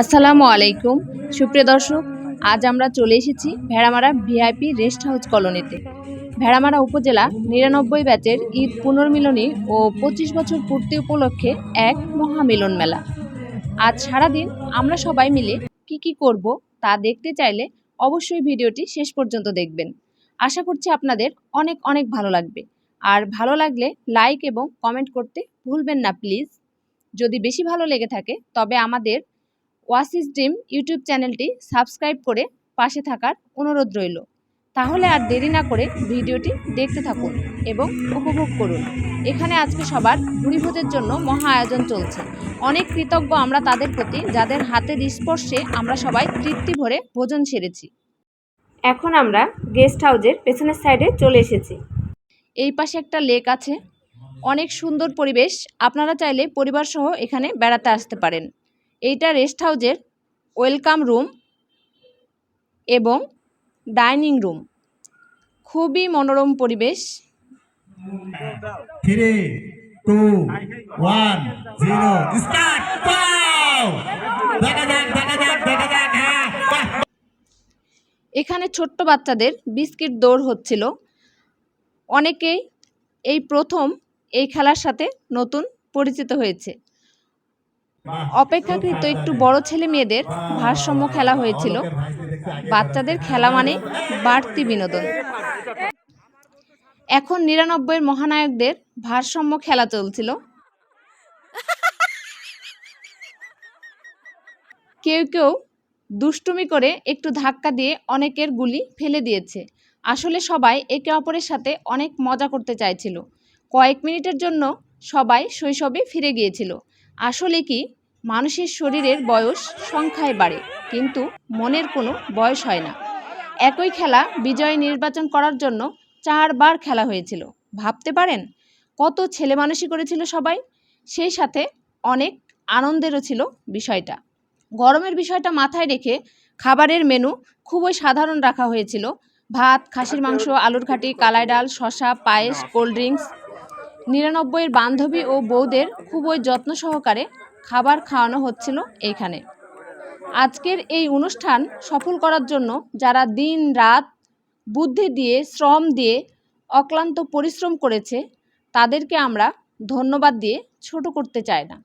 আসসালামু আলাইকুম। সুপ্রিয় দর্শক, আজ আমরা চলে এসেছি ভেড়ামারা ভিআইপি রেস্ট হাউস কলোনিতে। ভেড়ামারা উপজেলা নিরানব্বই ব্যাচের ঈদ পুনর্মিলনী ও পঁচিশ বছর পূর্তি উপলক্ষে এক মহামিলন মেলা। আজ সারাদিন আমরা সবাই মিলে কি কি করব তা দেখতে চাইলে অবশ্যই ভিডিওটি শেষ পর্যন্ত দেখবেন। আশা করছি আপনাদের অনেক অনেক ভালো লাগবে। আর ভালো লাগলে লাইক এবং কমেন্ট করতে ভুলবেন না, প্লিজ। যদি বেশি ভালো লেগে থাকে, তবে আমাদের ওয়াসিস ড্রিম ইউটিউব চ্যানেলটি সাবস্ক্রাইব করে পাশে থাকার অনুরোধ রইল। তাহলে আর দেরি না করে ভিডিওটি দেখতে থাকুন এবং উপভোগ করুন। এখানে আজকে সবার ভুরিভোজের জন্য মহা আয়োজন চলছে। অনেক কৃতজ্ঞ আমরা তাদের প্রতি, যাদের হাতের স্পর্শে আমরা সবাই তৃপ্তি ভরে ভোজন সেরেছি। এখন আমরা গেস্ট হাউসের পেছনের সাইডে চলে এসেছি। এই পাশে একটা লেক আছে। অনেক সুন্দর পরিবেশ। আপনারা চাইলে পরিবার সহ এখানে বেড়াতে আসতে পারেন। এইটা রেস্ট হাউসের ওয়েলকাম রুম এবং ডাইনিং রুম খুবই মনোরম পরিবেশ। Three two one zero start. এখানে ছোট্ট বাচ্চাদের বিস্কিট দৌড় হচ্ছিল। অনেকেই এই প্রথম এই খেলার সাথে নতুন পরিচিত হয়েছে। অপেক্ষাকৃত একটু বড় ছেলে মেয়েদের ভারসাম্য খেলা হয়েছিল। বাচ্চাদের খেলা মানে বাড়তি বিনোদন। এখন নিরানব্বইয়ের মহানায়কদের ভারসাম্য খেলা চলছিল। কেউ কেউ দুষ্টুমি করে একটু ধাক্কা দিয়ে অনেকের গুলি ফেলে দিয়েছে। আসলে সবাই একে অপরের সাথে অনেক মজা করতে চাইছিল। কয়েক মিনিটের জন্য সবাই শৈশবে ফিরে গিয়েছিল। আসলে কি মানুষের শরীরের বয়স সংখ্যায় বাড়ে কিন্তু মনের কোনো বয়স হয় না। একই খেলা বিজয় নির্বাচন করার জন্য চারবার খেলা হয়েছিল। ভাবতে পারেন? কত ছেলে মানুষই করেছিল সবাই? সেই সাথে অনেক আনন্দেরও ছিল বিষয়টা। গরমের বিষয়টা মাথায় রেখে খাবারের মেনু খুবই সাধারণ রাখা হয়েছিল। ভাত খাসির মাংস আলুর ঘাটি কালাই ডাল শসা পায়েস কোল্ড ড্রিঙ্কস নিরানব্বইয়ের বান্ধবী ও বউদের খুবই যত্ন সহকারে খাবার খাওয়ানো হচ্ছিল এইখানে আজকের এই অনুষ্ঠান সফল করার জন্য যারা দিন রাত বুদ্ধি দিয়ে, শ্রম দিয়ে অক্লান্ত পরিশ্রম করেছে, তাদেরকে আমরা ধন্যবাদ দিয়ে ছোট করতে চাই না।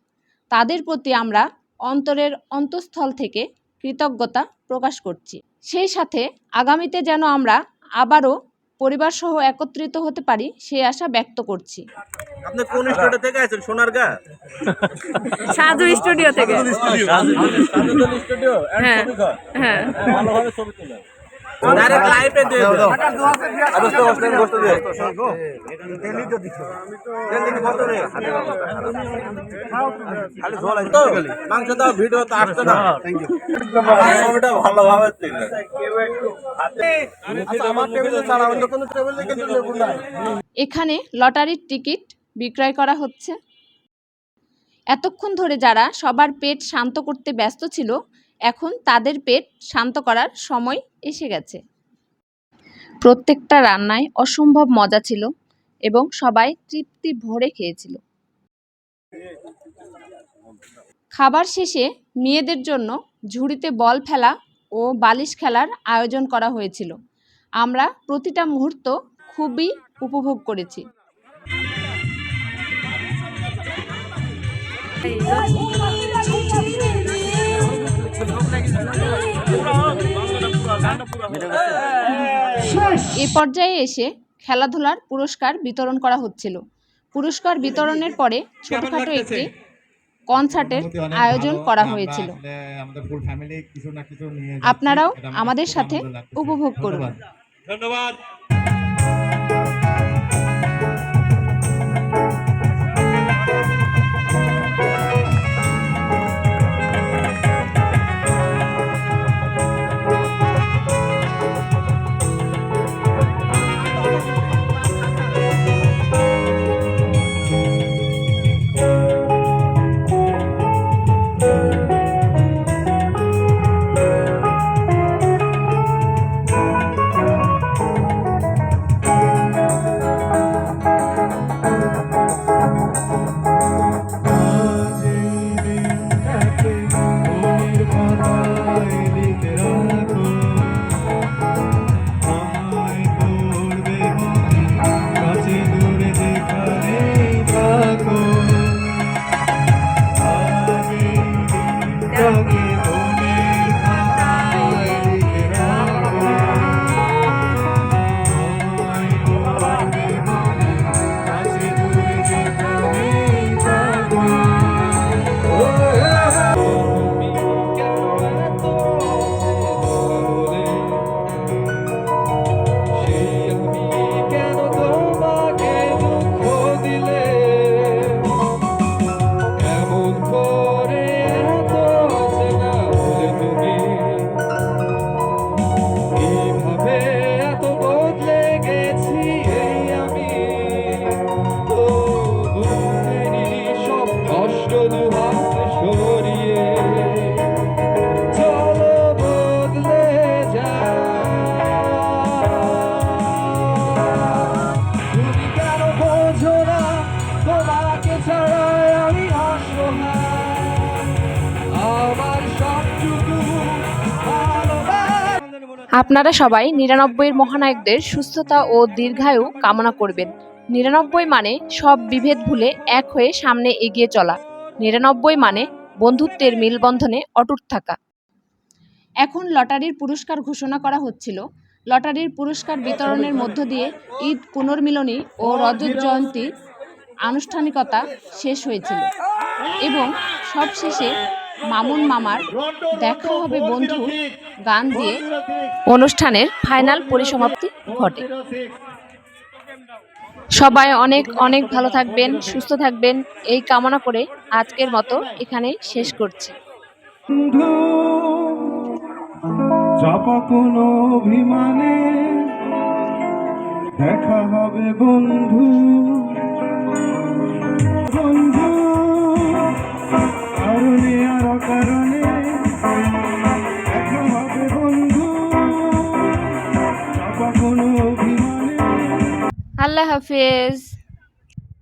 তাদের প্রতি আমরা অন্তরের অন্তঃস্থল থেকে কৃতজ্ঞতা প্রকাশ করছি। সেই সাথে আগামীতে যেন আমরা আবারও পরিবার সহ একত্রিত হতে পারি সেই আশা ব্যক্ত করছি। আপনি কোন স্টুডিও থেকে আছেন? সোনারগা সাধু স্টুডিও থেকে। স্টুডিও। হ্যাঁ। হ্যাঁ। ভালোভাবে ছবি তুলেন ডাইরেক্ট লাইভে দিয়ে দেন। অবস্থা অবস্থা বসতে দিয়ে দেন দেখি কত রে খালি ঝোল আছে তো মাংস দাও ভিডিও তো আসছে না। থ্যাংক ইউ ছবিটা ভালোভাবে তুলেন আচ্ছা আমার নাই। এখানে লটারির টিকিট বিক্রয় করা হচ্ছে। এতক্ষণ ধরে যারা সবার পেট শান্ত করতে ব্যস্ত ছিল, এখন তাদের পেট শান্ত করার সময় এসে গেছে। প্রত্যেকটা রান্নায় অসম্ভব মজা ছিল এবং সবাই তৃপ্তি ভরে খেয়েছিল। খাবার শেষে মেয়েদের জন্য ঝুড়িতে বল ফেলা ও বালিশ খেলার আয়োজন করা হয়েছিল। আমরা প্রতিটা মুহূর্ত খুবই উপভোগ করেছি। এ পর্যায়ে এসে খেলাধুলার পুরস্কার বিতরণ করা হচ্ছিল। পুরস্কার বিতরণের পরে ছোটখাটো একটি কনসার্টের আয়োজন করা হয়েছিল আসলে আমাদের ফুল ফ্যামিলি কিছু না কিছু নিয়ে যাচ্ছি। আপনারাও আমাদের সাথে উপভোগ করুন। ধন্যবাদ। আপনারা সবাই নিরানব্বইয়ের মহানায়কদের সুস্থতা ও দীর্ঘায়ু কামনা করবেন। নিরানব্বই মানে সব বিভেদ ভুলে এক হয়ে সামনে এগিয়ে চলা। নিরানব্বই মানে বন্ধুত্বের মিলবন্ধনে অটুট থাকা। এখন লটারির পুরস্কার ঘোষণা করা হচ্ছিল। লটারির পুরস্কার বিতরণের মধ্য দিয়ে ঈদ পুনর্মিলনী ও রজত জয়ন্তী আনুষ্ঠানিকতা শেষ হয়েছিল এবং সবশেষে মামুন মামার দেখা হবে বন্ধু গান দিয়ে অনুষ্ঠানের ফাইনাল পরিসমাপ্তি ঘটে। সবাই অনেক অনেক ভালো থাকবেন সুস্থ থাকবেন। এই কামনা করে আজকের মতো এখানে শেষ করছি। অভিমানে দেখা হবে বন্ধু। কারণে আল্লাহ হাফিজ।